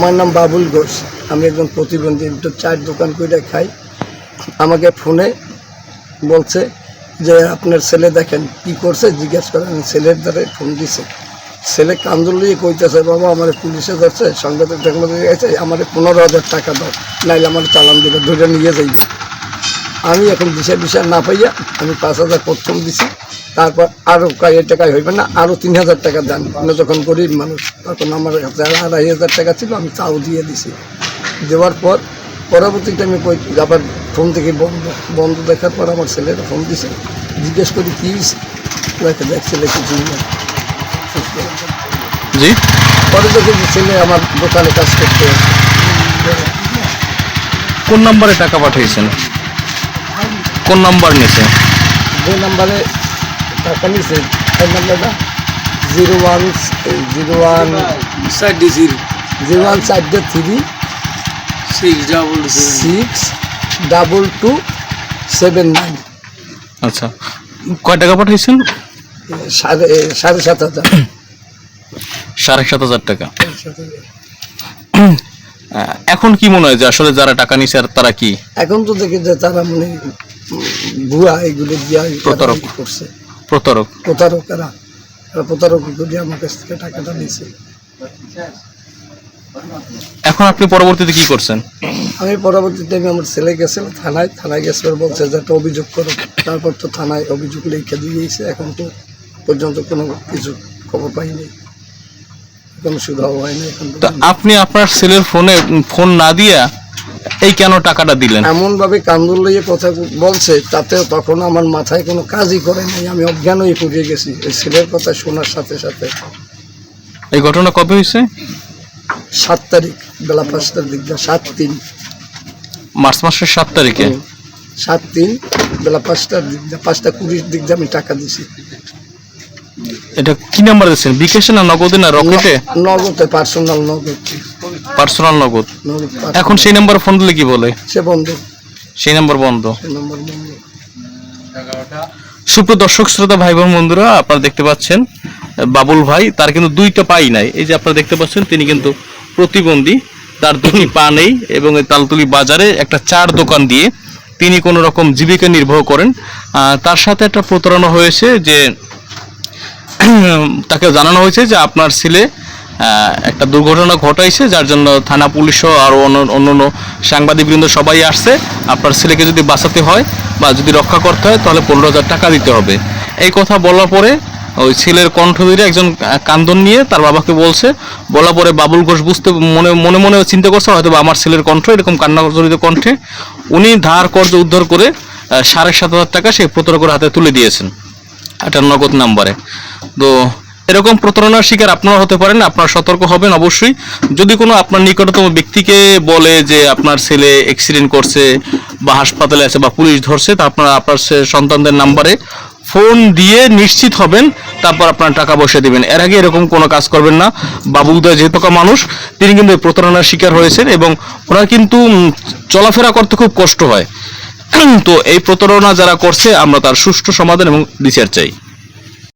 আমার নাম বাবুল ঘোষ। আমি একজন প্রতিবন্ধী একটু চার দোকান করে খাই। আমাকে ফোনে বলছে যে, আপনার ছেলে দেখেন কি করছে? জিজ্ঞেস করেন ছেলের দ্বারা ফোন দিছে। ছেলে কান্দুলিয়ে কইতেছে, বাবা, আমার পুলিশে ধরছে সাংবাদিক টেকনোলজি গেছে আমার পনেরো হাজার টাকা দাও, নাইলে আমার চালান দিবে ধরে নিয়ে যাইবে। আমি এখন দিশা দিশা না পাইয়া আমি পাঁচ হাজার প্রথম দিছি। তারপর আরও কয়েক টাকায় হইবে না আরও তিন হাজার টাকা দেন। আমি যখন গরিব মানুষ তখন আমার কাছে আড়াই হাজার টাকা ছিল আমি তাও দিয়ে দিছি। দেওয়ার পর পরবর্তীতে আমি কই আবার ফোন থেকে বন্ধ বন্ধ দেখার পর আমার ছেলেরা ফোন দিছে জিজ্ঞেস করি কী হইছে? দেখে দেখ ছেলে কিছু না। জি? পরে দেখি ছেলে আমার দোকানে কাজ করতে কোন নম্বরে টাকা পাঠিয়েছেন? কোন নাম্বার নিয়েছে যে নাম্বারে টাকা নিছে সেই নাম্বারটা জিরো ওয়ান জিরো ওয়ান ষাট জিরো। জিরো ওয়ান চারটে three six double six double two seven nine আচ্ছা কয় টাকা পাঠিয়েছেন সাড়ে সাড়ে সাত হাজার। সাড়ে সাত হাজার টাকা। এখন কি মনে হয় যে আসলে যারা টাকা নিছে আর তারা কি? এখন তো দেখি যে তারা মানে ভুয়া এগুলো দিয়া প্রতারক। তারা করছে। প্রতারক? প্রতারকেরা তারা প্রতারক করে আমার কাছ থেকে টাকাটা নিছে। এখন আপনি পরবর্তীতে কি করছেন? আমি পরবর্তীতে আমি আমার ছেলে গেছিল থানায় থানায় গেছে বলছে যে একটা অভিযোগ করো। তারপর তো থানায় অভিযোগ লিখে দিয়েছে এখন তো পর্যন্ত কোনো কিছু খবর পাইনি। কোনো সুধাও হয়নি এখন তো আপনি আপনার ছেলের ফোনে ফোন না দিয়া এই কেন টাকাটা দিলেন? এমনভাবে কান্দুল লইয়ে কথা বলছে তাতে তখন আমার মাথায় কোনো কাজই করে নাই আমি অজ্ঞান হয়ে পড়ে গেছি। এই ছেলের কথা শোনার সাথে সাথে। এই ঘটনা কবে হয়েছে? সাত তারিখ বেলা পাঁচটার দিক দিয়ে সাত তিন। মার্চ মাসের সাত তারিখে? সাত তিন বেলা পাঁচটার দিক দিয়ে পাঁচটা কুড়ির দিক দিয়ে আমি টাকা দিছি। এটা কি নাম্বার দিচ্ছেন বিকাশে না নগদে না রকেটে? নগদে পার্সোনাল নগদ। পার্সোনাল নগদ? এখন সেই নাম্বার ফোন দিলে কি বলে? সে বন্ধ। সেই নাম্বার বন্ধ। সে নম্বর বন্ধ। সুপ্রিয় দর্শক শ্রোতা ভাই বোন বন্ধুরা আপনারা দেখতে পাচ্ছেন বাবুল ভাই তার কিন্তু দুইটা পাই নাই। এই যে আপনারা দেখতে পাচ্ছেন তিনি কিন্তু প্রতিবন্ধী। তার দুটি পা নেই এবং এই তালতলি বাজারে একটা চার দোকান দিয়ে তিনি কোনো রকম জীবিকা নির্বাহ করেন। তার সাথে একটা প্রতারণা হয়েছে যে তাকে জানানো হয়েছে যে আপনার ছেলে একটা দুর্ঘটনা ঘটাইছে, যার জন্য থানা পুলিশও আর অন্য অন্য সাংবাদিকবৃন্দ সবাই আসছে। আপনার ছেলেকে যদি বাঁচাতে হয় বা যদি রক্ষা করতে হয়, তাহলে পনেরো হাজার টাকা দিতে হবে। এই কথা বলার পরে ওই ছেলের কণ্ঠ ধরে একজন কান্দন নিয়ে তার বাবাকে বলছে। বলা পরে বাবুল ঘোষ বুঝতে মনে মনে মনে চিন্তা করছে হয়তো আমার ছেলের কণ্ঠ, এরকম কান্না জড়িত কণ্ঠে। উনি ধার কর্জ উদ্ধার করে সাড়ে সাত হাজার টাকা সেই প্রতারকের হাতে তুলে দিয়েছেন। একটা নগদ নাম্বারে। তো এরকম প্রতারণার শিকার আপনারা হতে পারেন, আপনারা সতর্ক হবেন অবশ্যই। যদি কোনো আপনার নিকটতম ব্যক্তিকে বলে যে আপনার ছেলে অ্যাক্সিডেন্ট করছে বা হাসপাতালে আছে বা পুলিশ ধরছে, তা আপনারা আপনার সন্তানদের নাম্বারে ফোন দিয়ে নিশ্চিত হবেন, তারপর আপনার টাকা বসে দিবেন। এর আগে এরকম কোনো কাজ করবেন না। বাবুদা যেহেতু মানুষ, তিনি কিন্তু প্রতারণার শিকার হয়েছেন এবং ওরা কিন্তু চলাফেরা করতে খুব কষ্ট হয়। তো এই প্রতারণা যারা করছে, আমরা তার সুষ্ঠু সমাধান এবং বিচার চাই।